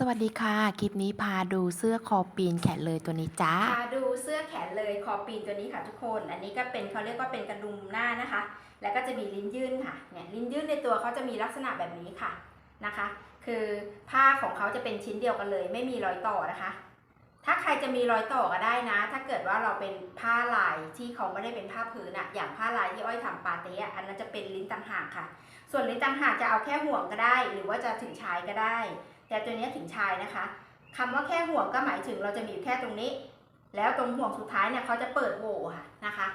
สวัสดีค่ะ คลิปนี้พาดูเสื้อคอปีนแขนเลยตัวนี้จ้าพาดูเสื้อแขนเลยคอปีนตัวนี้ค่ะทุกคน อันนี้ก็เป็นเขาเรียกว่าเป็นกระดุมหน้านะคะ แล้วก็จะมีลิ้นยื่นค่ะ เนี่ยลิ้นยื่นในตัวเขาจะมีลักษณะแบบนี้ค่ะนะคะ คือผ้าของเขาจะเป็นชิ้นเดียวกันเลย ไม่มีรอยต่อนะคะ ถ้าใครจะมีรอยต่อก็ได้นะ ถ้าเกิดว่าเราเป็นผ้าลายที่เขาไม่ได้เป็นผ้าผืนอะอย่างผ้าลายที่อ้อยทำปาเต้อันนั้นจะเป็นลิ้นต่างหากค่ะ ส่วนลิ้นต่างหากจะเอาแค่ห่วงก็ได้ หรือว่าจะถึงชายก็ได้ แต่ตัวนี้ถึงชายนะคะคำว่าแค่ห่วงก็หมายถึงเราจะมีอยู่แค่ตรงนี้ แล้วตรงห่วงสุดท้ายเนี่ยเขาจะเปิดโหว่ค่ะนะคะ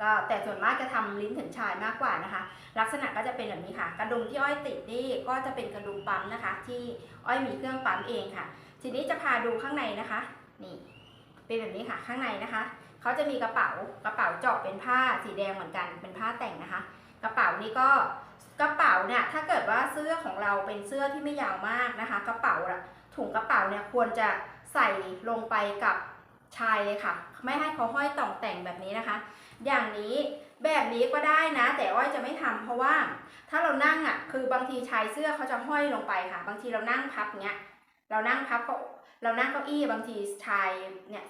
ก็แต่ส่วนมากจะทำลิ้นถึงชายมากกว่านะคะ ลักษณะก็จะเป็นแบบนี้ค่ะ กระดุมที่อ้อยติดนี่ก็จะเป็นกระดุมปั๊มนะคะ ที่อ้อยมีเครื่องปั๊มเองค่ะ ทีนี้จะพาดูข้างในนะคะ นี่ เป็นแบบนี้ค่ะข้างในนะคะ เขาจะมีกระเป๋ากระเป๋าเจาะเป็นผ้าสีแดงเหมือนกันเป็นผ้าแต่งนะคะ กระเป๋านี้ก็กระเป๋าเนี่ยถ้าเกิดว่าเสื้อของเราเป็นเสื้อที่ไม่ยาวมากนะคะ กระเป๋าถุงกระเป๋าเนี่ยควรจะใส่ลงไปกับชายเลยค่ะ ไม่ให้เขาห้อยต่องแต่งแบบนี้นะคะ อย่างนี้แบบนี้ก็ได้นะ แต่อ้อยจะไม่ทำเพราะว่าถ้าเรานั่งอะคือบางทีชายเสื้อเขาจะห้อยลงไปค่ะ บางทีเรานั่งพับเนี้ย เรานั่งพับก็เรานั่งเก้าอี้บางทีชายเนี่ย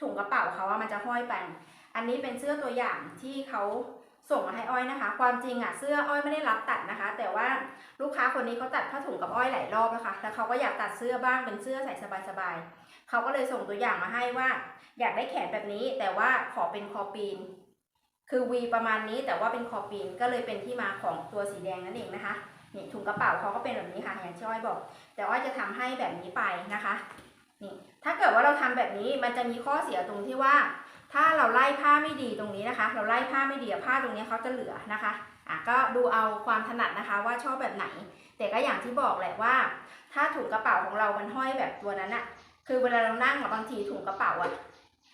ถุงกระเป๋าเขาว่ามันจะห้อยไป อันนี้เป็นเสื้อตัวอย่างที่เขาส่งมาให้อ้อยนะคะ ความจริงอะเสื้ออ้อยไม่ได้รับตัดนะคะ แต่ว่าลูกค้าคนนี้เขาตัดผ้าถุงกับอ้อยหลายรอบแล้วค่ะแล้วเขาก็อยากตัดเสื้อบ้างเป็นเสื้อใส่สบายๆเขาก็เลยส่งตัวอย่างมาให้ว่า อยากได้แขนแบบนี้ แต่ว่าขอเป็นคอปีน คือวีประมาณนี้แต่ว่าเป็นคอปีนก็เลยเป็นที่มาของตัวสีแดงนั่นเองนะคะ นี่ถุงกระเป๋าเขาก็เป็นแบบนี้ค่ะอย่างที่อ้อยบอก แต่อ้อยจะทำให้แบบนี้ไปนะคะนี่ถ้าเกิดว่าเราทำแบบนี้มันจะมีข้อเสียตรงที่ว่า ถ้าเราไล่ผ้าไม่ดีตรงนี้นะคะ เราไล่ผ้าไม่ดีผ้าตรงนี้เขาจะเหลือนะคะอะก็ดูเอาความถนัดนะคะว่าชอบแบบไหน แต่ก็อย่างที่บอกแหละว่า ถ้าถุงกระเป๋าของเรามันห้อยแบบตัวนั้นอะคือเวลาเรานั่งอะบางทีถุงกระเป๋าอะ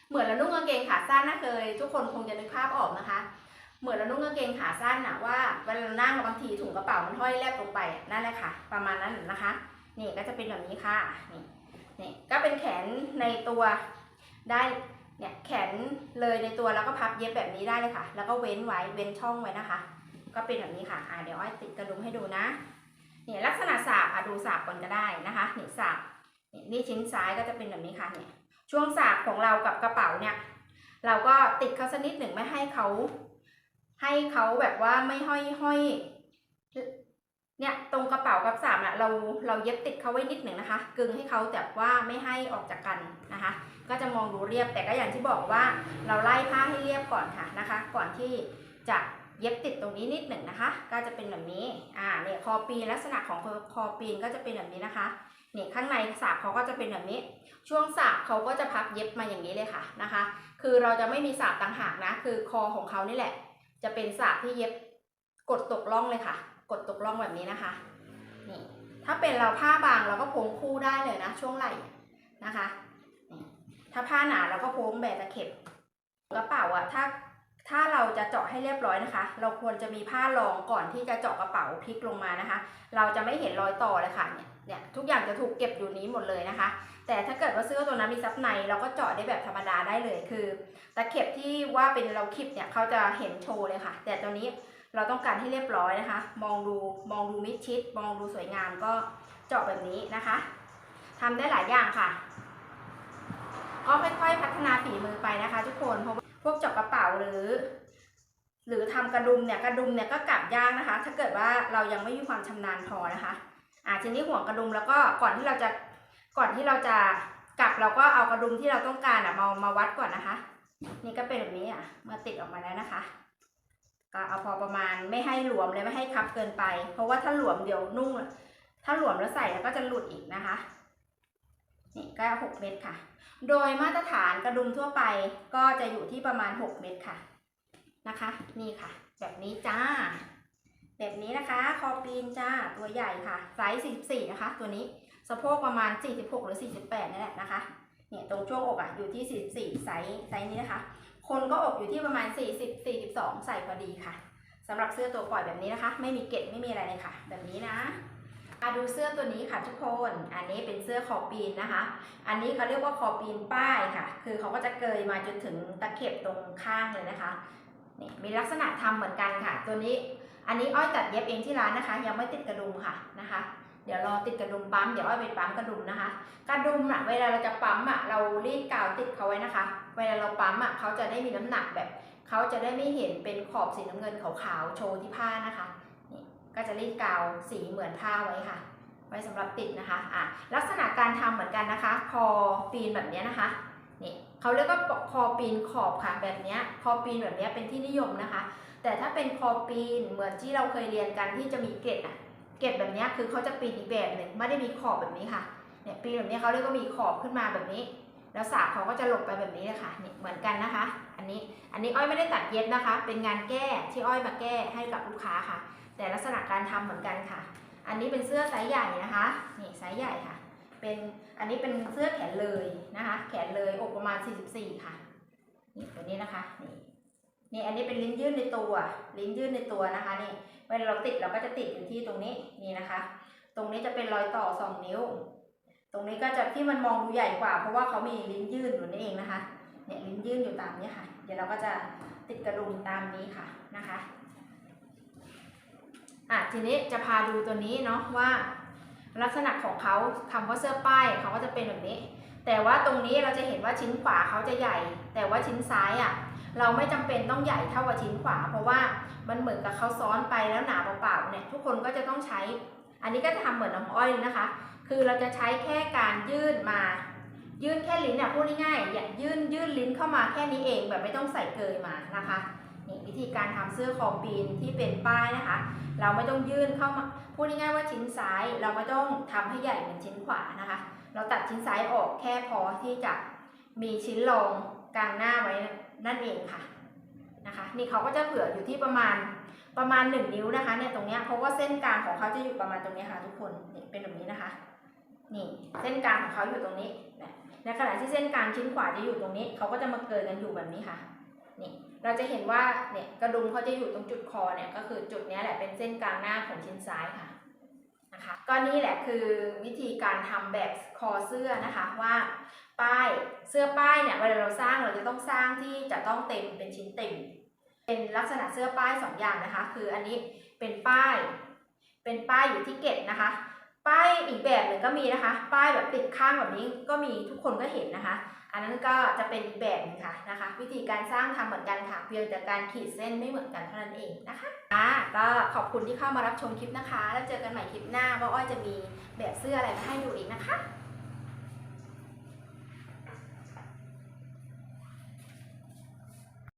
เหมือนเรานุ่งกางเกงขาสั้นนะเคย ทุกคนคงจะนึกภาพออกนะคะ เหมือนเรานุ่งกางเกงขาสั้นอะว่าเวลาเรานั่งบางทีถุงกระเป๋ามันห้อยแลบลงไปนั่นแหละค่ะ ประมาณนั้นนะคะ นี่ก็จะเป็นแบบนี้ค่ะ นี่นี่ก็เป็นแขนในตัวได้เนี่ยแขนเลยในตัวแล้วก็พับเย็บแบบนี้ได้เลยค่ะ แล้วก็เว้นไว้เว้นช่องไว้นะคะ ก็เป็นแบบนี้ค่ะอ่าเดี๋ยวอ้อยติดกระดุมให้ดูนะเนี่ยลักษณะสาบอะดูสาบก่อนก็ได้นะคะนี่สาบนี่นี่ชิ้นซ้ายก็จะเป็นแบบนี้ค่ะเนี่ยช่วงสาบของเรากับกระเป๋าเนี่ย เราก็ติดเขาสักนิดหนึ่งไม่ให้เขา ให้เขาแบบว่าไม่ห้อยห้อยเนี่ยตรงกระเป๋ากับสาบน่ะเราเราเย็บติดเขาไว้นิดหนึ่งนะคะ กึงให้เขาแต่ว่าไม่ให้ออกจากกันนะคะ ก็จะมองดูเรียบแต่ก็อย่างที่บอกว่าเราไล่ผ้าให้เรียบก่อนค่ะนะคะ ก่อนที่จะเย็บติดตรงนี้นิดหนึ่งนะคะ ก็จะเป็นแบบนี้อ่าเนี่ยคอปีนลักษณะของคอปีนก็จะเป็นแบบนี้นะคะเนี่ยข้างในสาบเขาก็จะเป็นแบบนี้ ช่วงสาบเขาก็จะพับเย็บมาอย่างนี้เลยค่ะนะคะ คือเราจะไม่มีสาบต่างหากนะ คือคอของเขานี่แหละ จะเป็นสาบที่เย็บกดตกล่องเลยค่ะ กดตกล่องแบบนี้นะคะ นี่ ถ้าเป็นเราผ้าบางเราก็พงคู่ได้เลยนะ ช่วงไหล่นะคะ ถ้าผ้าหนาเราก็โพงแบบตะเข็บกระเป๋าอะถ้า ถ้าเราจะเจาะให้เรียบร้อยนะคะ เราควรจะมีผ้ารองก่อนที่จะเจาะกระเป๋าพลิกลงมานะคะ เราจะไม่เห็นรอยต่อเลยค่ะเนี่ยเนี่ยทุกอย่างจะถูกเก็บอยู่นี้หมดเลยนะคะ แต่ถ้าเกิดว่าเสื้อตัวนั้นมีซับในเราก็เจาะได้แบบธรรมดาได้เลยคือตะเข็บที่ว่าเป็นเราคลิปเนี่ยเขาจะเห็นโชว์เลยค่ะ แต่ตัวนี้เราต้องการให้เรียบร้อยนะคะ มองดูมองดูมิดชิด มองดูสวยงามก็เจาะแบบนี้นะคะทำได้หลายอย่างค่ะ ก็ค่อยๆพัฒนาฝีมือไปนะคะ ทุกคนเพราะว่า พวกจาะกระเป๋าหรือ หรือทำกระดุมเนี่ยกระดุมเนี่ยก็กลับยากนะคะ ถ้าเกิดว่าเรายังไม่มีความชำนาญพอนะคะอ่าทีนี้ห่วงกระดุมแล้วก็ก่อนที่เราจะก่อนที่เราจะกลับเราก็เอากระดุมที่เราต้องการอะมามาวัดก่อนนะคะ นี่ก็เป็นแบบนี้อะเมื่อติดออกมาแล้วนะคะ ก็เอาพอประมาณไม่ให้หลวมเลยไม่ให้คับเกินไป เพราะว่าถ้าหลวมเดี๋ยวนุ่ง ถ้าหลวมแล้วใส่แล้วก็จะหลุดอีกนะคะ นี่ก็หกเม็ดค่ะ โดยมาตรฐานกระดุมทั่วไปก็จะอยู่ที่ประมาณ 6 เม็ดค่ะนะคะ นี่ค่ะ แบบนี้จ้า แบบนี้นะคะ คอปีนจ้าตัวใหญ่ค่ะไซส์44 นะคะ ตัวนี้สะโพกประมาณ 46 หรือ 48นี่แหละนะคะเนี่ยตรงช่วงอกอะอยู่ที่ 44 ไซส์ไซส์นี้นะคะ คนก็อกอยู่ที่ประมาณ 40 42 ใส่พอดีค่ะสำหรับเสื้อตัวปล่อยแบบนี้นะคะ ไม่มีเกล็ดไม่มีอะไรเลยค่ะ แบบนี้นะ มาดูเสื้อตัวนี้ค่ะทุกคน อันนี้เป็นเสื้อคอปีนนะคะ อันนี้เขาเรียกว่าคอปีนป้ายค่ะ คือเขาก็จะเกยมาจนถึงตะเข็บตรงข้างเลยนะคะ นี่มีลักษณะทำเหมือนกันค่ะ ตัวนี้ อันนี้อ้อยตัดเย็บเองที่ร้านนะคะ ยังไม่ติดกระดุมค่ะนะคะ เดี๋ยวรอติดกระดุมปั๊ม เดี๋ยวอ้อยไปปั๊มกระดุมนะคะ กระดุมอะเวลาเราจะปั๊มอะเรารีดกาวติดเขาไว้นะคะ เวลาเราปั๊มอะเขาจะได้มีน้ำหนักแบบ เขาจะได้ไม่เห็นเป็นขอบสีน้ำเงินขาวๆโชว์ที่ผ้านะคะนี่ ก็จะรีดกาวสีเหมือนผ้าไว้ค่ะ ไว้สำหรับติดนะคะอะลักษณะการทำเหมือนกันนะคะ คอปีนแบบนี้นะคะนี่เขาเรียกว่าคอปีนขอบค่ะแบบนี้คอปีนแบบนี้เป็นที่นิยมนะคะ แต่ถ้าเป็นคอปีนเหมือนที่เราเคยเรียนกันที่จะมีเกล็ดอะเกล็ดแบบนี้คือเขาจะปีนอีกแบบหนึ่งไม่ได้มีขอบแบบนี้ค่ะเนี่ยปีนแบบนี้เขาเรียกว่ามีขอบขึ้นมาแบบนี้ แล้วสากเขาก็จะหลบไปแบบนี้เลยค่ะนี่เหมือนกันนะคะ นนี้อันนี้อ้อยไม่ได้ตัดเย็บนะคะ เป็นงานแก้ที่อ้อยมาแก้ให้กับลูกค้าค่ะ แต่ลักษณะการทำเหมือนกันค่ะ อันนี้เป็นเสื้อไซส์ใหญ่นะคะนี่ไซส์ใหญ่ค่ะ เป็นอันนี้เป็นเสื้อแขนเลยนะคะ แขนเลยอกประมาณ 44 ค่ะนี่ตัวนี้นะคะนี่นี่อันนี้เป็นลิ้นยื่นในตัว ลิ้นยื่นในตัวนะคะนี่เวลาเราติดเราก็จะติดอยู่ที่ตรงนี้นี่นะคะ ตรงนี้จะเป็นรอยต่อ 2 นิ้ว ตรงนี้ก็จะที่มันมองดูใหญ่กว่า เพราะว่าเขามีลิ้นยื่นอยู่นั่นเองนะคะเนี่ยลิ้นยื่นอยู่ตามนี้ค่ะ เดี๋ยวเราก็จะติดกระดุมตามนี้ค่ะนะคะอะทีนี้จะพาดูตัวนี้เนาะว่า ลักษณะของเขาคำว่าเสื้อป้ายเขาก็จะเป็นแบบนี้ แต่ว่าตรงนี้เราจะเห็นว่าชิ้นขวาเขาจะใหญ่ แต่ว่าชิ้นซ้ายอะเราไม่จำเป็นต้องใหญ่เท่ากับชิ้นขวา เพราะว่ามันเหมือนกับเขาซ้อนไปแล้วหนาเปล่าๆเนี่ยทุกคนก็จะต้องใช้ อันนี้ก็จะทำเหมือนน้ำอ้อยนะคะ คือเราจะใช้แค่การยื่นมา ยื่นแค่ลิ้นอะพูดง่ายๆอย่ายื่นยื่นลิ้นเข้ามาแค่นี้เองแบบไม่ต้องใส่เกยมานะคะนี่วิธีการทำเสื้อคอปีนที่เป็นป้ายนะคะ เราไม่ต้องยื่นเข้ามาพูดง่ายๆว่าชิ้นซ้ายเราไม่ต้องทำให้ใหญ่เหมือนชิ้นขวานะคะ เราตัดชิ้นซ้ายออกแค่พอที่จะมีชิ้นรองกลางหน้าไว้นั่นเองค่ะนะคะนี่เขาก็จะเผื่ออยู่ที่ประมาณประมาณ 1 นิ้วนะคะเนี่ยตรงเนี้ยเพราะว่าเส้นกลางของเขาจะอยู่ประมาณตรงนี้ค่ะทุกคนนี่เป็นแบบนี้นะคะ นี่เส้นกลางของเขาอยู่ตรงนี้นะ ในขณะที่เส้นกลางชิ้นขวาจะอยู่ตรงนี้ เขาก็จะมาเกินกันอยู่แบบนี้ค่ะ นี่ เราจะเห็นว่า เนี่ยกระดุมเขาจะอยู่ตรงจุดคอเนี่ย ก็คือจุดนี้แหละเป็นเส้นกลางหน้าของชิ้นซ้ายค่ะ นะคะ ก็นี่แหละคือวิธีการทำแบบคอเสื้อนะคะว่าป้ายเสื้อป้ายเนี่ยเวลาเราสร้างเราจะต้องสร้างที่จะต้องเต็มเป็นชิ้นเต็ม เป็นลักษณะเสื้อป้ายสองอย่างนะคะ คืออันนี้เป็นป้าย เป็นป้ายอยู่ที่เกล็ดนะคะ ป้ายอีกแบบหนึ่งก็มีนะคะ ป้ายแบบติดข้างแบบนี้ก็มีทุกคนก็เห็นนะคะ อันนั้นก็จะเป็นอีกแบบหนึงค่ะนะคะ วิธีการสร้างทำเหมือนกันค่ะ เพียงแต่การขีดเส้นไม่เหมือนกันเท่านั้นเองนะคะอะก็ขอบคุณที่เข้ามารับชมคลิปนะคะ แล้วเจอกันใหม่คลิปหน้าว่าอ้อยจะมีแบบเสื้ออะไรมาให้ดูอีกนะคะ